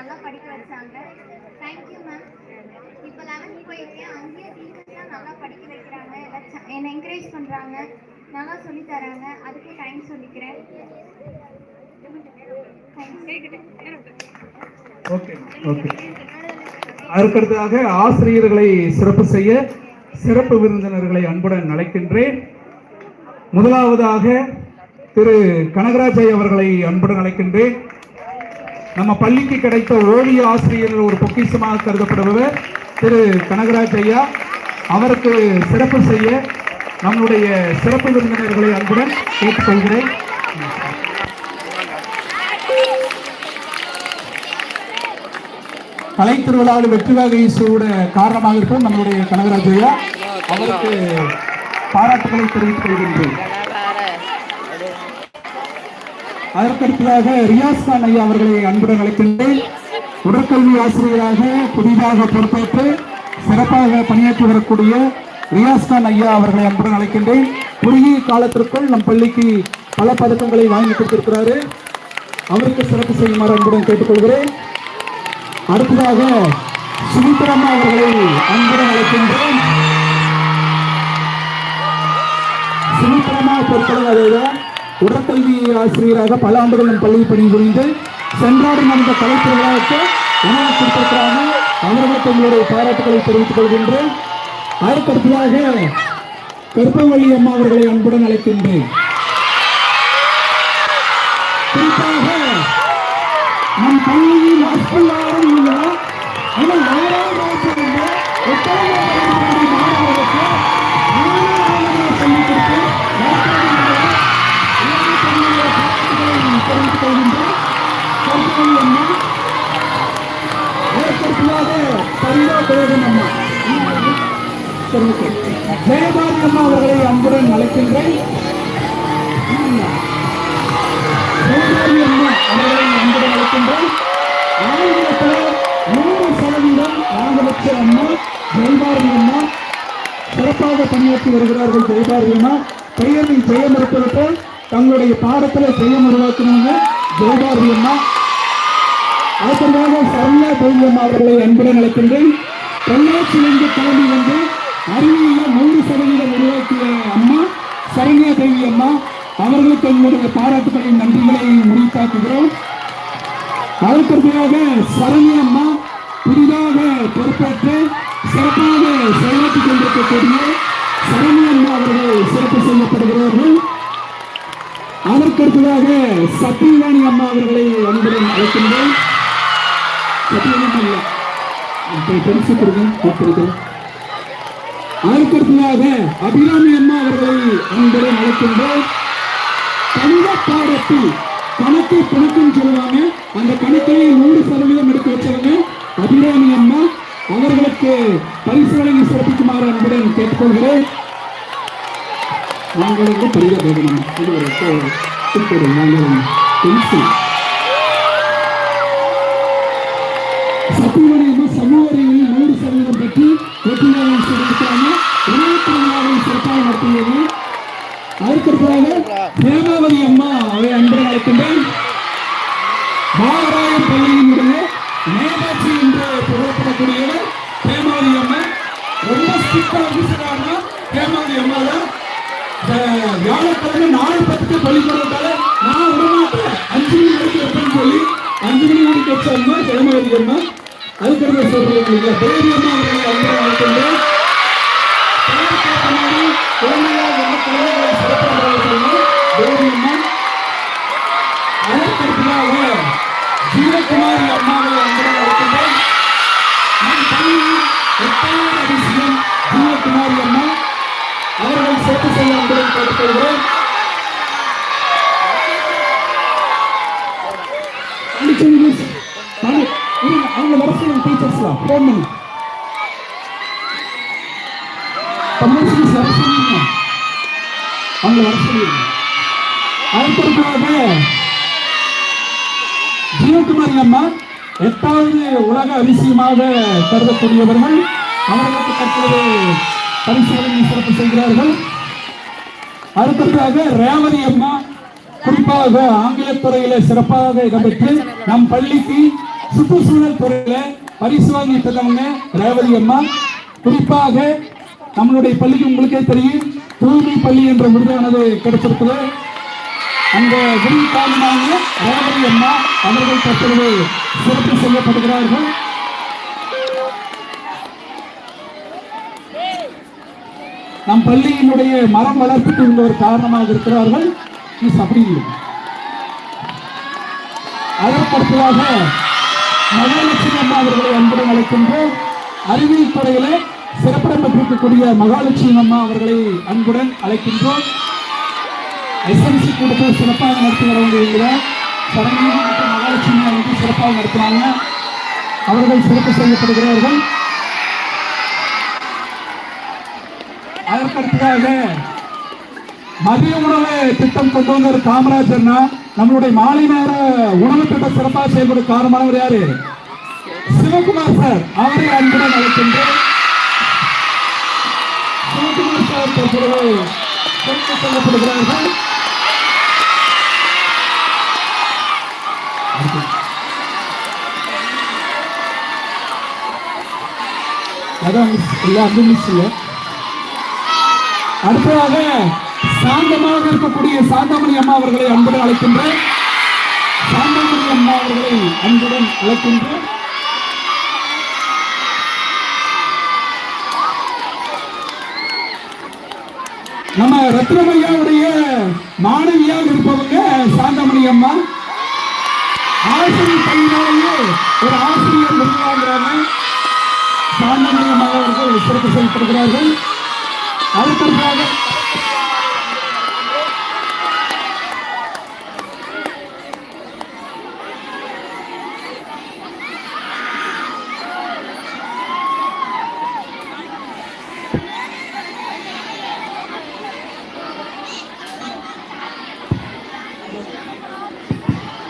நல்லா படிக்க வச்சாங்க. தேங்க்யூ மேம் இப்போ லெவன்த் போயிருக்கேன் அங்கேயே டீச்சர்ஸ்லாம் நல்லா படிக்க வைக்கிறாங்க. என்னை என்கரேஜ் பண்ணுறாங்க நல்லா சொல்லி தராங்க. அதுக்கு தேங்க்ஸ் சொல்லிக்கிறேன். தேங்க்ஸ் ஆசிரியர்களை சிறப்பு செய்ய சிறப்பு விருந்தினர்களை அன்புடன் அழைக்கின்றேன். முதலாவதாக திரு கனகராஜை அவர்களை அன்புடன் அழைக்கின்றேன். நம்ம பள்ளிக்கு கிடைத்த ஓவிய ஆசிரியர் ஒரு பொக்கிஷமாக கருதப்படுபவர் திரு கனகராஜ் ஐயா. அவருக்கு சிறப்பு செய்ய நம்முடைய சிறப்பு விருந்தினர்களை அன்புடன் கேட்டுக்கொள்கிறேன். கலை திருவிழாவில் வெற்றி வகை சூட காரணமாக இருக்கும் நம்முடைய கனகராஜ் ஐயா. அவருக்கு பாராட்டுகளை தெரிவித்துக் கொள்கின்றேன். அதற்கடுத்ததாக ரியாஸ் கான் ஐயா அவர்களை அன்புடன் அழைக்கின்றேன். உடற்கல்வி ஆசிரியராக புதிதாக பொறுப்பேற்று சிறப்பாக பணியாற்றி வரக்கூடிய ரியாஸ் கான் ஐயா அவர்களை அன்புடன் அழைக்கின்றேன். குறுகிய காலத்திற்குள் நம் பள்ளிக்கு பல பதக்கங்களை வாங்கி கொடுத்திருக்கிறாரு. அவருக்கு சிறப்பு செய்யுமாறு அன்புடன் கேட்டுக்கொள்கிறேன். அடுத்ததாக சுமித்ரம்மா அவர்களை அன்புடன் அழைக்கின்றேன். சுமித்ரம்மா பொறுத்தவரை அதேதான் உடற்கல்வி ஆசிரியராக பல ஆண்டுகள் நம் பள்ளியில் பணிபுரிந்து சென்றாடு நடந்த கலை திருவிழாவுக்கு உணவு கொடுத்திருக்கிறாங்க அவர்களுக்கு உங்களுடைய பாராட்டுகளை தெரிவித்துக் கொள்கின்றேன். அதற்கடுத்ததாக கருப்பவள்ளி அம்மா அவர்களை அன்புடன் அழைக்கின்றேன். பரிதா அம்மா. சரி, ஓகே. ஜெயபாரதி அம்மா அவர்களை அன்புடன் அழைக்கின்றேன். ஜெயபாரதி அம்மா அவர்களை அன்புடன் அழைக்கின்றேன். ஆங்கிலத்தில் நூறு சதவீதம் வாங்க வச்ச அம்மா ஜெயபாரதி அம்மா. சிறப்பாக பணியாற்றி வருகிறார்கள் ஜெயபாரதி அம்மா. பெயரில் ஜெயம் இருப்பது போல் தங்களுடைய பாடத்தில் ஜெயம் உருவாக்கினவங்க ஜெயபாரதி அம்மா. அதற்காக சரண்யா தெய்வம் அவர்களை அன்புடன் அழைக்கின்றேன். பொள்ளாச்சியிலிருந்து கிளம்பி வந்து அறிவியல நூறு சதவீதம் உருவாக்கிய அம்மா சரண்யா தேவி அம்மா அவர்களுக்கு எங்களுடைய பாராட்டுகளையும் நன்றிகளையும் முடித்தாக்குகிறோம் அதற்கடுத்ததாக சரண்யா அம்மா புதிதாக பொறுப்பேற்று சிறப்பாக செயலாற்றிக் கொண்டிருக்கக்கூடிய சரண்யா அம்மா அவர்கள் சிறப்பு செய்யப்படுகிறார்கள். அதற்கடுத்ததாக சத்தியவாணி அம்மா அவர்களை அன்புடன் அழைக்கின்றேன் சத்தியவாணி அம்மா. பெருசு கொடுங்க கொடுத்திருக்கிறேன் அதற்கடுத்ததாக அபிராமி அம்மா அவர்களை அன்புடன் அழைக்கின்றோம். கணித பாடத்தில் கணக்கு கணக்குன்னு சொல்லுவாங்க அந்த கணக்கிலே நூறு சதவீதம் எடுத்து வச்சவங்க அபிராமி அம்மா அவர்களுக்கு பரிசு வழங்கி சிறப்பிக்குமாறு அன்புடன் கேட்டுக்கொள்கிறேன். நாங்கள் வந்து பெரிய பேகணும் இது ஒரு நாங்கள் பென்சில் அதற்கடுத்ததாக ஹேமாவதி அம்மா அவை அன்புடன் அழைக்கின்றேன் பாலராய பள்ளியினுடைய மேதாட்சி என்று புகழப்படக்கூடியவர் ஹேமாவதி அம்மா. ரொம்ப ஸ்ட்ரிக்டா ஆஃபீஸராக ஹேமாவதி அம்மா தான். வியாழக்கிழமை நாலு பத்துக்கு பள்ளிக்கூடத்தால நான் விடமாட்டேன் அஞ்சு மணி வரைக்கும் எப்படின்னு சொல்லி அஞ்சு மணி வரைக்கும் வச்ச அம்மா பிரேமாவதி அம்மா. அதுக்கடுத்த சொல்றீங்க தேவி அம்மா அவர்களை அன்புடன் அழைக்கின்றேன் ஜீவகுமாரி அம்மாவை அன்புடன் அழைக்கின்றேன் நம் பள்ளியில் எட்டாவது அதிசயம் ஜீவகுமாரி அம்மா அவர்களை சேர்த்து செய்ய அன்புடன் கேட்டுக்கொள்கிறேன் அடிச்சு இருங்க அவங்க வரிசையில் டீச்சர்ஸ்லாம் ஃபோன் பண்ணி. தமிழ் வரிசையில் அவங்க வரிசையில் அடுத்ததாக ஜீவகுமாரி அம்மா எட்டாவது உலக அதிசயமாக கருதக்கூடியவர்கள் அவர்களுக்கு தற்போது பரிசோதனை சிறப்பு செய்கிறார்கள். அடுத்ததாக ரேவதி அம்மா குறிப்பாக ஆங்கிலத் துறையில சிறப்பாக இடம்பெற்று நம் பள்ளிக்கு சுற்றுச்சூழல் துறையில பரிசு வாங்கி தந்தவங்க ரேவதி அம்மா. குறிப்பாக நம்மளுடைய பள்ளிக்கு உங்களுக்கே தெரியும் தூய்மை பள்ளி என்ற விருதானது கிடைச்சிருக்கிறது. அந்த விருது ரேவதி அம்மா அவர்கள் தற்பொழுது சிறப்பு செய்யப்படுகிறார்கள். நம் பள்ளியினுடைய மரம் வளர்ப்புக்கு இவங்க ஒரு காரணமாக இருக்கிறார்கள். மிஸ் அப்படி அதற்கடுத்ததாக மகாலட்சுமி அம்மா அவர்களை அன்புடன் அழைக்கின்றோம். அறிவியல் துறையில சிறப்பிடம் பெற்றிருக்கக்கூடிய மகாலட்சுமி அம்மா அவர்களை அன்புடன் அழைக்கின்றோம். எஸ்எம்சி கொடுத்து சிறப்பாக நடத்தி வரவங்க சரண்யா மற்றும் மகாலட்சுமி வந்து சிறப்பாக நடத்துறாங்க அவர்கள் சிறப்பு செய்யப்படுகிறார்கள். அதற்கடுத்ததாக மதிய உணவு திட்டம் கொண்டு வந்த ஒரு காமராஜர்னா நம்மளுடைய மாலை நேர உணவு திட்டம் சிறப்பாக செயல்படும் காரணமானவர் யாரு? சிவகுமார் சார். அவரை அன்புடன் அழைக்கின்றோம் சிவகுமார் சார் தற்பொழுது அதான் மிஸ் இல்லை அந்த மிஸ் இல்லை அடுத்ததாக சாந்தமாக இருக்கக்கூடிய சாந்தமணி அம்மா அவர்களை அன்புடன் அழைக்கின்றேன். சாந்தமணி அம்மா அவர்களை அன்புடன் அழைக்கின்றேன். நம்ம ரத்னமையாவுடைய மாணவியாக இருப்பவங்க சாந்தமணி அம்மா. ஆசிரியர் பள்ளியிலேயே ஒரு ஆசிரியர் விருதுவாங்கிறாங்க சாந்தமணி அம்மா சிறப்பு செய்யப்படுகிறார்கள் அடுத்ததாக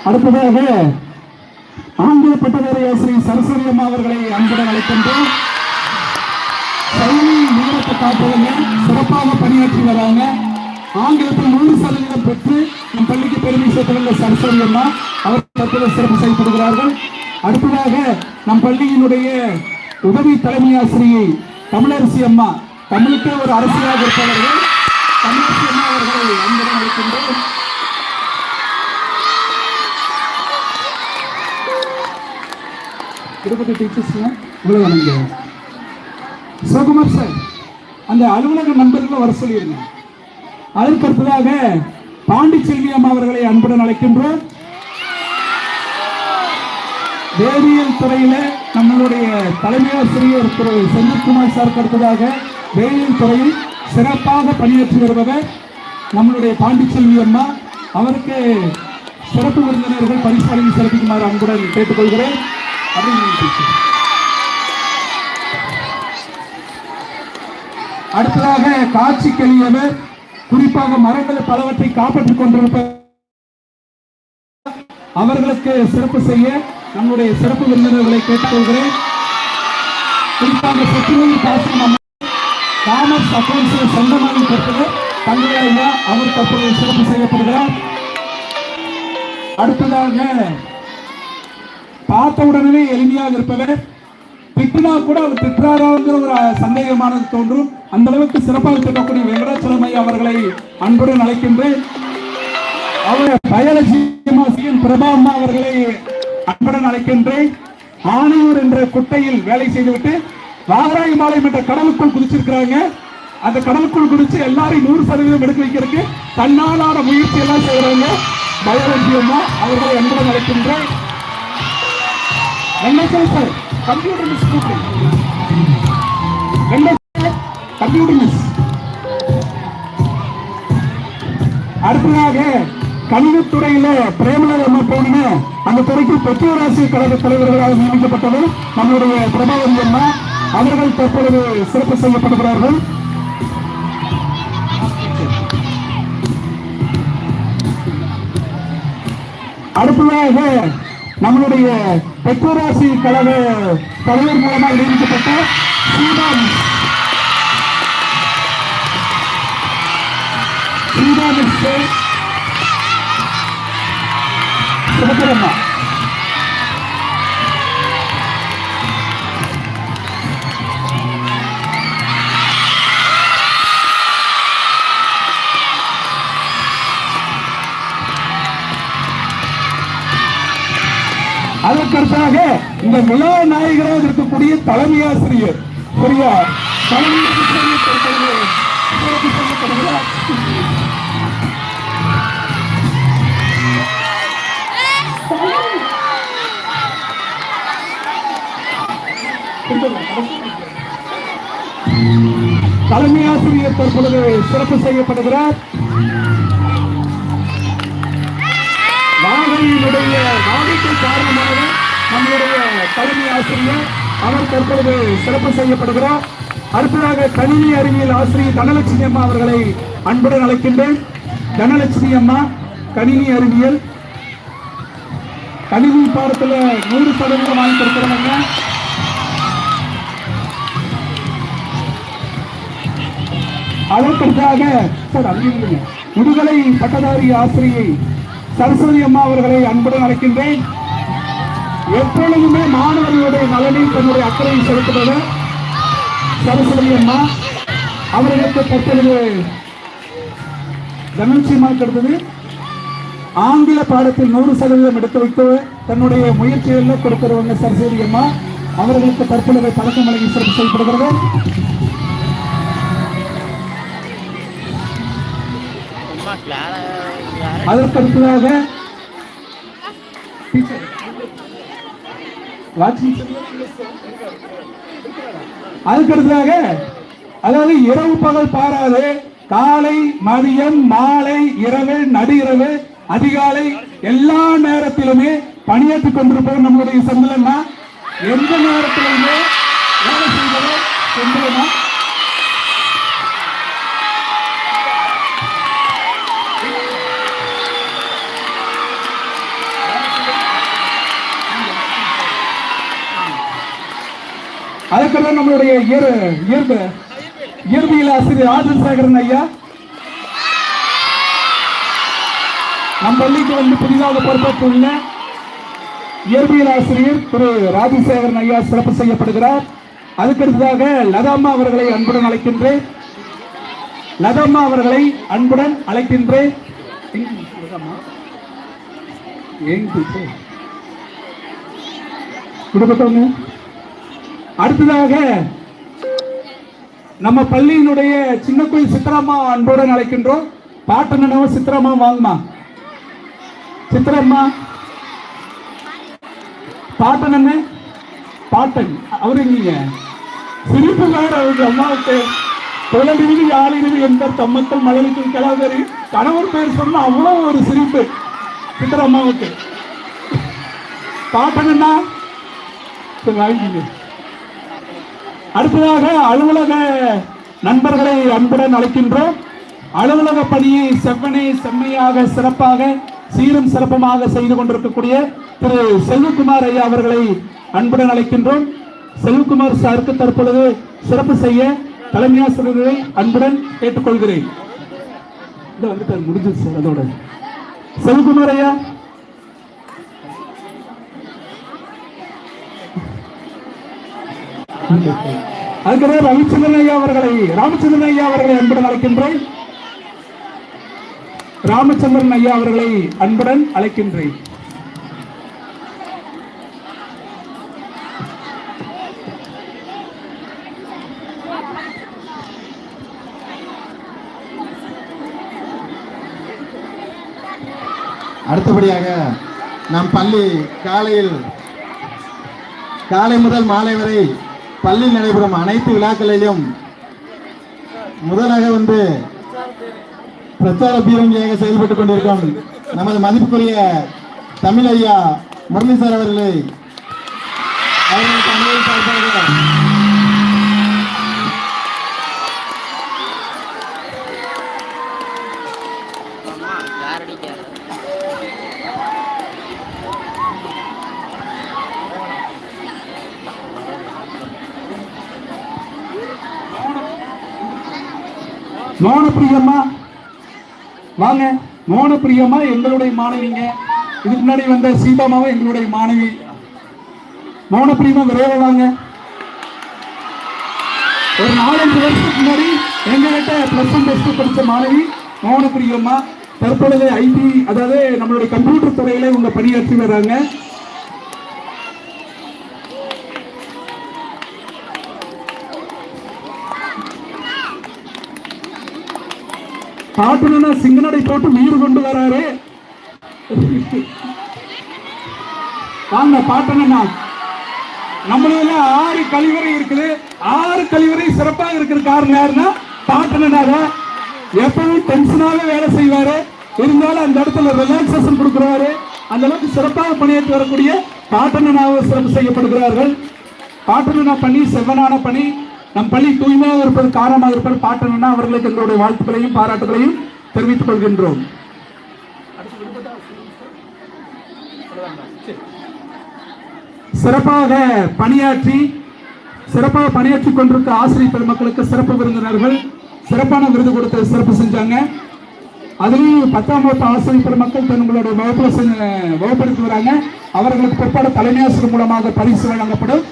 அடுத்ததாக ஆங்கில ஸ்ரீ சரஸ்வதி அம்மா அவர்களை அன்புடன் அழைக்கின்றோம். செயலி நிகரத்தை காப்பவங்க சிறப்பாக பணியாற்றி வராங்க ஆங்கிலத்தில் நூறு சதவீதம் பெற்று நம் பள்ளிக்கு பெருமை சேர்த்துள்ள சரஸ்வதி அம்மா. அவர் தற்போது சிறப்பு செய்யப்படுகிறார்கள். அடுத்ததாக நம் பள்ளியினுடைய உதவி தலைமை ஆசிரியை தமிழரசி அம்மா. தமிழுக்கே ஒரு அரசியாக இருப்பவர்கள் தமிழரசி அம்மா அவர்களை அன்புடன் அழைக்கின்றோம். திருப்பதி டீச்சர்ஸ்லாம் உங்களை நீங்க சிவகுமார் சார் அந்த அலுவலக நண்பர்களை வர சொல்லியிருங்க அதற்கடுத்ததாக பாண்டிச்செல்வி அம்மா அவர்களை அன்புடன் அழைக்கின்றோம். வேதியியல் துறையில நம்மளுடைய தலைமை ஆசிரியர் திரு செந்தில்குமார் சார் அடுத்ததாக வேதியியல் துறையில் சிறப்பாக பணியாற்றி வருபவர் நம்மளுடைய பாண்டிச்செல்வி அம்மா. அவருக்கு சிறப்பு விருந்தினர்கள் பரிசு வழங்கி சிறப்பிக்குமாறு அன்புடன் கேட்டுக்கொள்கிறேன். அடுத்ததாக காட்சி கழியவர் குறிப்பாக மரங்கள் பலவற்றை காப்பாற்றிக் கொண்டிருப்ப அவர்களுக்கு சிறப்பு செய்ய நம்முடைய சிறப்பு விருந்தினர்களை கேட்டுக்கொள்கிறேன். குறிப்பாக செட்டிமணி காசிம் அம்மா காமர்ஸ் அக்கௌண்ட்ஸ் சொந்தமாக பெற்றது. தந்தை அவர் தற்போது சிறப்பு செய்யப்படுகிறார். அடுத்ததாக பார்த்த உடனே எளிமையாக இருப்பவர். திட்டினா கூட அவர் திட்டுறாராங்கிற ஒரு சந்தேகமானது தோன்றும். அந்த அளவுக்கு சிறப்பாக திட்டக்கூடிய வெங்கடாச்சலமை அவர்களை அன்புடன் அழைக்கின்றேன். அவர் பயாலஜி பிரபா அம்மா அவர்களை அன்புடன் அழைக்கின்றேன். ஆணையூர் என்ற குட்டையில் வேலை செய்துவிட்டு வாகராய் மாலை என்ற கடலுக்குள் குதிச்சிருக்கிறாங்க. அந்த கடலுக்குள் குடிச்சு எல்லாரையும் நூறு சதவீதம் எடுத்து வைக்கிறதுக்கு தன்னாலான முயற்சி எல்லாம் செய்யறாங்க பயாலஜி அம்மா அவர்களை அன்புடன் அழைக்கின்றேன். வெங்கடேசன் சார் கம்ப்யூட்டர் மிஸ் கூப்பிடுங்க வெங்கடேசன் கம்ப்யூட்டர் மிஸ் அடுத்ததாக கல்வித்துறையில பிரேமலர் அம்மா போனீங்க அந்த துறைக்கு பெற்றோராசிய கழக தலைவர்களாக நியமிக்கப்பட்டது நம்முடைய பிரபாவதி அம்மா. அவர்கள் தற்பொழுது சிறப்பு செய்யப்படுகிறார்கள். அடுத்ததாக நம்மளுடைய பெற்றோராசி கழக தலைவர் மூலமாக நியமிக்கப்பட்ட சீமான் சீமான் சிவபெருமா அதற்கடுத்தாக இந்த விழா நாயகராக இருக்கக்கூடிய தலைமை ஆசிரியர் சரியா தலைமை ஆசிரியர் தலைமை ஆசிரியர் தற்பொழுது சிறப்பு செய்யப்படுகிறார். கல்லூரியினுடைய நாகைக்கு காரணமாக நம்முடைய தலைமை ஆசிரியர் அவர் தற்பொழுது சிறப்பு செய்யப்படுகிறார். அடுத்ததாக கணினி அறிவியல் ஆசிரியர் தனலட்சுமி அம்மா அவர்களை அன்புடன் அழைக்கின்றேன். தனலட்சுமி அம்மா கணினி அறிவியல். கணினி பாடத்தில் நூறு சதவீதம் வாங்கி கொடுக்கிறவங்க அதற்கடுத்தாக சார் அறிவியல் முதுகலை பட்டதாரி ஆசிரியை சரஸ்வதி அம்மா அவர்களை அன்புடன் அழைக்கின்றேன். எப்பொழுதுமே மாணவர்களுடைய நலனில் தன்னுடைய அக்கறையை செலுத்துபவர் சரஸ்வதி அம்மா. அவர்களுக்கு தற்பொழுது தனலட்சுமிக்கு அடுத்தது ஆங்கில பாடத்தில் நூறு சதவீதம் எடுத்து வைத்து தன்னுடைய முயற்சிகளில் கொடுக்கிறவங்க சரஸ்வதி அம்மா அவர்களுக்கு தற்பொழுது பழக்கம் வழங்கி சிறப்பு செய்யப்படுகிறது. சும்மா அதற்கடுத்ததாக அதுக்கடுத்ததாக அடுத்ததாக அதாவது இரவு பகல் பாராது காலை மதியம் மாலை இரவு நடு இரவு அதிகாலை எல்லா நேரத்திலுமே பணியாற்றிக் கொண்டிருப்பவர் நம்மளுடைய சந்திலன்னா எந்த நேரத்திலுமே வேலை செய்தவர் செந்திலனா அதுக்கெல்லாம் நம்மளுடைய இயற் இயற்பு இயற்பியல் ஆசிரியர் ஆதர் சேகரன் ஐயா. நம் பள்ளிக்கு வந்து புதிதாக பொறுப்பேற்றுள்ள இயற்பியல் ஆசிரியர் திரு ராஜசேகரன் ஐயா சிறப்பு செய்யப்படுகிறார். அதுக்கடுத்ததாக லதாம்மா அவர்களை அன்புடன் அழைக்கின்றேன். லதாம்மா அவர்களை அன்புடன் அழைக்கின்றேன். குடும்பத்தவங்க? அடுத்ததாக நம்ம பள்ளியினுடைய சின்ன கோயில் சித்திரம்மா அன்போடு அழைக்கின்றோம். பாட்டு நினைவு சித்ராமா வாங்கம்மா. சித்திரம்மா. பாட்டன் என்ன? பாட்டன் அவரு இல்லைங்க சிரிப்பு வேற அவங்க அம்மாவுக்கு. தொழிலிருந்து யாழிருந்து எந்த தம்மக்கள் மகளிருக்கு கிளவரி கணவர் பேர் சொன்னா அவ்வளவு ஒரு சிரிப்பு சித்திரம்மாவுக்கு. பாட்டன் வாங்கிங்க. அடுத்ததாக அலுவலக நண்பர்களை அன்புடன் அழைக்கின்றோம். அலுவலக பணியை செவ்வனை செம்மையாக சிறப்பாக சீரும் சிறப்புமாக செய்து கொண்டிருக்கக்கூடிய திரு செல்வகுமார் ஐயா அவர்களை அன்புடன் அழைக்கின்றோம். செல்வகுமார் சாருக்கு தற்பொழுது சிறப்பு செய்ய தலைமையாசிரியர்களை அன்புடன் கேட்டுக்கொள்கிறேன். இது வந்துட்டார் முடிஞ்சது சார் அதோட. செல்வகுமார் ஐயா. அதுக்கப்புறம் ரவிச்சந்திரன் ஐயா அவர்களை ராமச்சந்திரன் ஐயா அவர்களை அன்புடன் அழைக்கின்றேன். ராமச்சந்திரன் ஐயா அவர்களை அன்புடன் அழைக்கின்றேன். அடுத்தபடியாக நம் பள்ளி காலையில் காலை முதல் மாலை வரை பள்ளியில் நடைபெறும் அனைத்து விழாக்களிலும் முதலாக வந்து பிரச்சார பீரங்கியாக செயல்பட்டுக் கொண்டிருக்கும் நமது மதிப்புக்குரிய தமிழ் ஐயா முரளி சார் அவர்களை தமிழின் சார்பாக அம்மா யாரடிக்காது மோனப்பிரியம்மா வாங்க மோனப்பிரியம்மா எங்களுடைய மாணவிங்க. இதுக்கு முன்னாடி வந்த சீதாமாவும் எங்களுடைய மாணவி. மோனப்பிரியம்மா விரைவில் வாங்க. ஒரு நாலஞ்சு வருஷத்துக்கு முன்னாடி எங்ககிட்ட பிளஸ் ஒன் டெஸ்ட் படித்த மாணவி மோனப்பிரியம்மா தற்பொழுது ஐடி அதாவது நம்மளுடைய கம்ப்யூட்டர் துறையில இவங்க பணியாற்றி வர்றாங்க காட்டுனா சிங்கநடை போட்டு உயிர் கொண்டு வராரு வாங்க பாட்டனா நம்மளதுல ஆறு கழிவறை இருக்குது ஆறு கழிவறை சிறப்பாக இருக்கிற காரணம் யாருன்னா பாட்டனாக எப்பவும் டென்ஷனாக வேலை செய்வாரு இருந்தாலும் அந்த இடத்துல ரிலாக்ஸேஷன் கொடுக்குறாரு அந்த அளவுக்கு சிறப்பாக பணியாற்றி வரக்கூடிய பாட்டனாக சிறப்பு செய்யப்படுகிறார்கள் பாட்டனா பணி செவ்வனான பணி நம் பள்ளி தூய்மையாக இருப்பது காரணமாக இருப்பது பாட்டனா அவர்களுக்கு எங்களுடைய வாழ்த்துக்களையும் பாராட்டுகளையும் தெரிவித்துக் கொள்கின்றோம். சிறப்பாக பணியாற்றி சிறப்பாக பணியாற்றி கொண்டிருக்க ஆசிரியர் பெருமக்களுக்கு சிறப்பு விருந்தினர்கள் சிறப்பான விருது கொடுத்து சிறப்பு செஞ்சாங்க. அதுலேயும் பத்தாம் வகுப்பு ஆசிரியர் பெருமக்கள் தங்களுடைய வகுப்புல வகுப்படுத்தி வராங்க. அவர்களுக்கு பிற்பாடு தலைமையாசிரியர் மூலமாக பரிசு வழங்கப்படும்.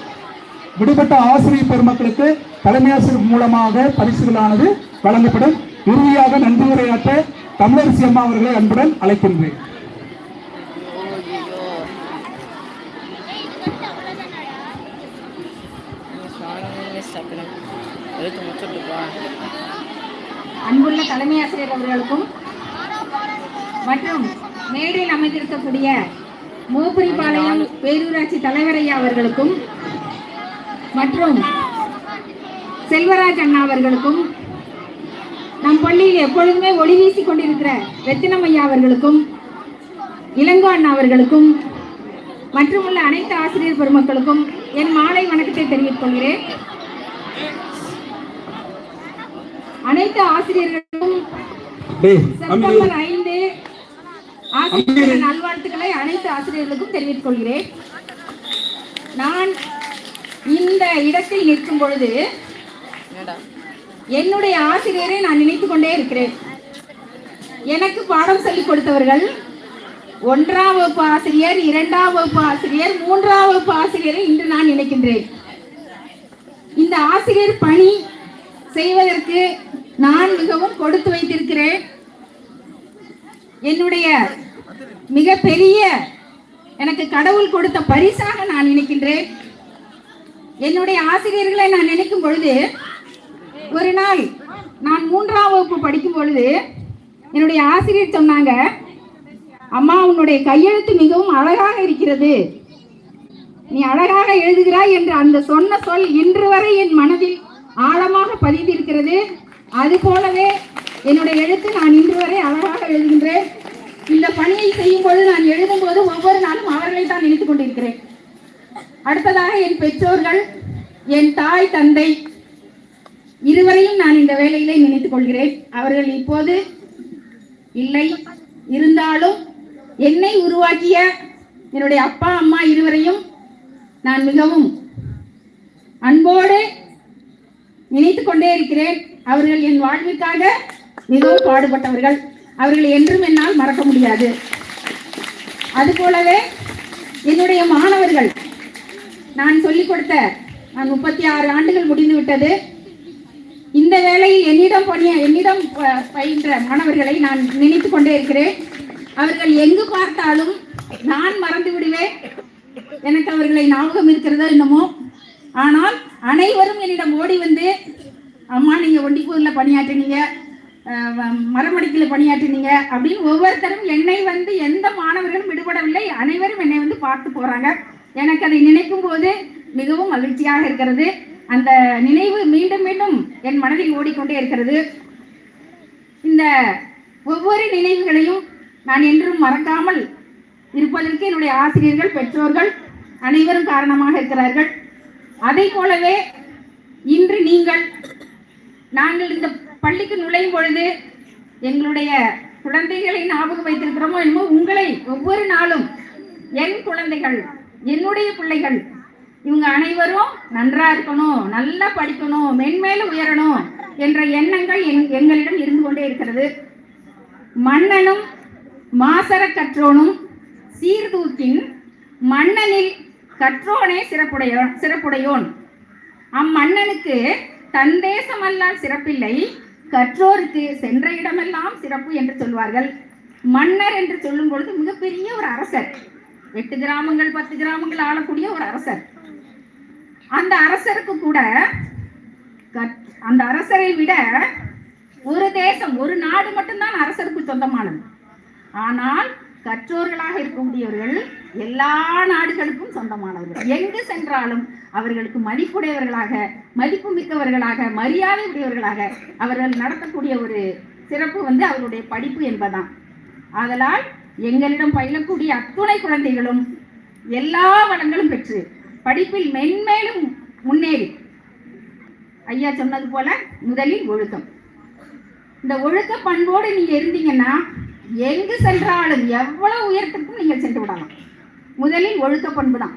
விடுபட்ட ஆசிரியர் பெருமக்களுக்கு தலைமை ஆசிரியர் மூலமாக பரிசுகளானது வழங்கப்படும். இறுதியாக நன்றி உரையாற்ற தமிழரசி அம்மா அவர்களை அன்புடன் அழைக்கின்றேன். அன்புள்ள தலைமை ஆசிரியர் அவர்களுக்கும் மற்றும் மேடையில் அமைந்திருக்கக்கூடிய மோபுரிபாளையம் பேரூராட்சி தலைவரையா அவர்களுக்கும் மற்றும் செல்வராஜ் அண்ணா அவர்களுக்கும் நம் பள்ளியில் எப்பொழுதுமே ஒளி வீசிக் கொண்டிருக்கிற ரத்தினம் ஐயா அவர்களுக்கும் இளங்கோ அண்ணா அவர்களுக்கும் மற்றும் உள்ள அனைத்து ஆசிரியர் பெருமக்களுக்கும் என் மாலை வணக்கத்தை தெரிவித்துக் கொள்கிறேன். அனைத்து ஆசிரியர்களுக்கும். செப்டம்பர் ஐந்து ஆசிரியர் நல்வாழ்த்துக்களை அனைத்து ஆசிரியர்களுக்கும் தெரிவித்துக் கொள்கிறேன். நான் இந்த இடத்தில் நிற்கும் பொழுது என்னடா? என்னுடைய ஆசிரியரை நான் நினைத்துக் கொண்டே இருக்கிறேன். எனக்கு பாடம் சொல்லிக் கொடுத்தவர்கள் ஒன்றாம் வகுப்பு ஆசிரியர் இரண்டாம் வகுப்பு ஆசிரியர் மூன்றாம் வகுப்பு ஆசிரியரை இன்று நான் நினைக்கின்றேன். இந்த ஆசிரியர் பணி செய்வதற்கு நான் மிகவும் கொடுத்து வைத்திருக்கிறேன். என்னுடைய மிகப்பெரிய எனக்கு கடவுள் கொடுத்த பரிசாக நான் நினைக்கின்றேன். என்னுடைய ஆசிரியர்களை நான் நினைக்கும் பொழுது ஒரு நாள் நான் மூன்றாம் வகுப்பு படிக்கும் பொழுது என்னுடைய ஆசிரியர் சொன்னாங்க அம்மா உன்னுடைய கையெழுத்து மிகவும் அழகாக இருக்கிறது. நீ அழகாக எழுதுகிறாய் என்று அந்த சொன்ன சொல் இன்று வரை என் மனதில் ஆழமாக பதிந்திருக்கிறது. அது போலவே என்னுடைய எழுத்து நான் இன்று வரை அழகாக எழுதுகின்றேன். இந்த பணியை செய்யும் பொழுது நான் எழுதும் போது ஒவ்வொரு நாளும் அவர்களை தான் நினைத்துக் கொண்டிருக்கிறேன். அடுத்ததாக என் பெற்றோர்கள் என் தாய் தந்தை இருவரையும் நான் இந்த வேலையிலே நினைத்துக் கொள்கிறேன். அவர்கள் இப்போது இல்லை. இருந்தாலும் என்னை உருவாக்கிய என்னுடைய அப்பா அம்மா இருவரையும் நான் மிகவும் அன்போடு நினைத்து கொண்டே இருக்கிறேன். அவர்கள் என் வாழ்விற்காக மிகவும் பாடுபட்டவர்கள். அவர்களை என்றும் என்னால் மறக்க முடியாது. அதுபோலவே என்னுடைய மாணவர்கள் நான் சொல்லிக் கொடுத்த நான் முப்பத்தி ஆறு ஆண்டுகள் முடிந்து விட்டது. இந்த வேளையில் என்னிடம் பணிய என்னிடம் ப- பயின்ற மாணவர்களை நான் நினைத்து கொண்டே இருக்கிறேன். அவர்கள் எங்கு பார்த்தாலும் நான் மறந்து விடுவேன். எனக்கு அவர்களை ஞாபகம் இருக்கிறதோ என்னமோ. ஆனால் அனைவரும் என்னிடம் ஓடி வந்து அம்மா நீங்க ஒண்டிப்பூர்ல பணியாற்றினீங்க. அஹ் மரமடிக்கில் பணியாற்றினீங்க. அப்படின்னு ஒவ்வொருத்தரும் என்னை வந்து எந்த மாணவர்களும் விடுபடவில்லை. அனைவரும் என்னை வந்து பார்த்து போறாங்க. எனக்கு அதை நினைக்கும் போது மிகவும் மகிழ்ச்சியாக இருக்கிறது. அந்த நினைவு மீண்டும் மீண்டும் என் மனதில் ஓடிக்கொண்டே இருக்கிறது. இந்த ஒவ்வொரு நினைவுகளையும் நான் என்றும் மறக்காமல் இருப்பதற்கு என்னுடைய ஆசிரியர்கள் பெற்றோர்கள் அனைவரும் காரணமாக இருக்கிறார்கள். அதை போலவே இன்று நீங்கள் நாங்கள் இந்த பள்ளிக்கு நுழையும் பொழுது எங்களுடைய குழந்தைகளை ஞாபகம் வைத்திருக்கிறோமோ என்னமோ உங்களை ஒவ்வொரு நாளும் என் குழந்தைகள் என்னுடைய பிள்ளைகள் இவங்க அனைவரும் நன்றா இருக்கணும் நல்லா படிக்கணும் மென்மேலும் உயரணும் என்ற எண்ணங்கள் எங்- எங்களிடம் இருந்து கொண்டே இருக்கிறது. மன்னனும் மாசர கற்றோனும் சீர்தூக்கின் மன்னனில் கற்றோனே சிறப்புடைய சிறப்புடையோன். அம்மன்னனுக்கு தன் தேசமல்லால் சிறப்பில்லை கற்றோருக்கு சென்ற இடமெல்லாம் சிறப்பு என்று சொல்வார்கள். மன்னர் என்று சொல்லும் பொழுது மிகப்பெரிய ஒரு அரசர். எட்டு கிராமங்கள் பத்து கிராமங்கள் ஆளக்கூடிய ஒரு அரசர். அந்த அரசருக்கு கூட கற்- அந்த அரசரை விட ஒரு தேசம் ஒரு நாடு மட்டும்தான் அரசருக்கு சொந்தமானது. ஆனால் கற்றோர்களாக இருக்கக்கூடியவர்கள் எல்லா நாடுகளுக்கும் சொந்தமானவர்கள். எங்கு சென்றாலும் அவர்களுக்கு மதிப்புடையவர்களாக மதிப்பு மிக்கவர்களாக மரியாதை உடையவர்களாக அவர்கள் நடத்தக்கூடிய ஒரு சிறப்பு வந்து அவர்களுடைய படிப்பு என்பதுதான். ஆதலால் எங்களிடம் பயிலக்கூடிய அத்துணை குழந்தைகளும் எல்லா வளங்களும் பெற்று படிப்பில் மென்மேலும் முன்னேறி. ஐயா சொன்னது போல முதலில் ஒழுக்கம். இந்த ஒழுக்க பண்போடு நீங்க இருந்தீங்கன்னா எங்கு சென்றாலும் எவ்வளவு உயரத்துக்கும் நீங்கள் சென்று விடலாம். முதலில் ஒழுக்க பண்பு தான்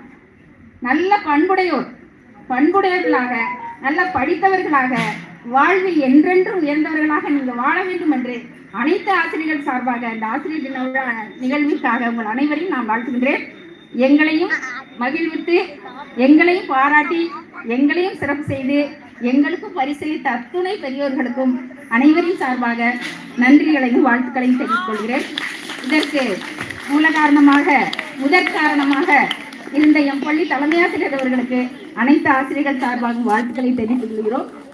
நல்ல பண்புடையோர் பண்புடையவர்களாக நல்ல படித்தவர்களாக வாழ்வில் என்றென்றும் உயர்ந்தவர்களாக நீங்கள் வாழ வேண்டும் என்று அனைத்து ஆசிரியர்கள் சார்பாக இந்த ஆசிரியர் தின விழா நிகழ்விற்காக உங்கள் அனைவரையும் நான் வாழ்த்துகின்றேன். எங்களையும் மகிழ்வித்து எங்களையும் பாராட்டி எங்களையும் சிறப்பு செய்து எங்களுக்கும் பரிசளித்த அத்துணை பெரியோர்களுக்கும் அனைவரின் சார்பாக நன்றிகளையும் வாழ்த்துக்களையும் தெரிவித்துக் கொள்கிறேன். இதற்கு மூல காரணமாக முதற் காரணமாக இருந்த என் பள்ளி தலைமை ஆசிரியர் அவர்களுக்கு அனைத்து ஆசிரியர்கள் சார்பாகவும் வாழ்த்துக்களை தெரிவித்துக் கொள்கிறோம்.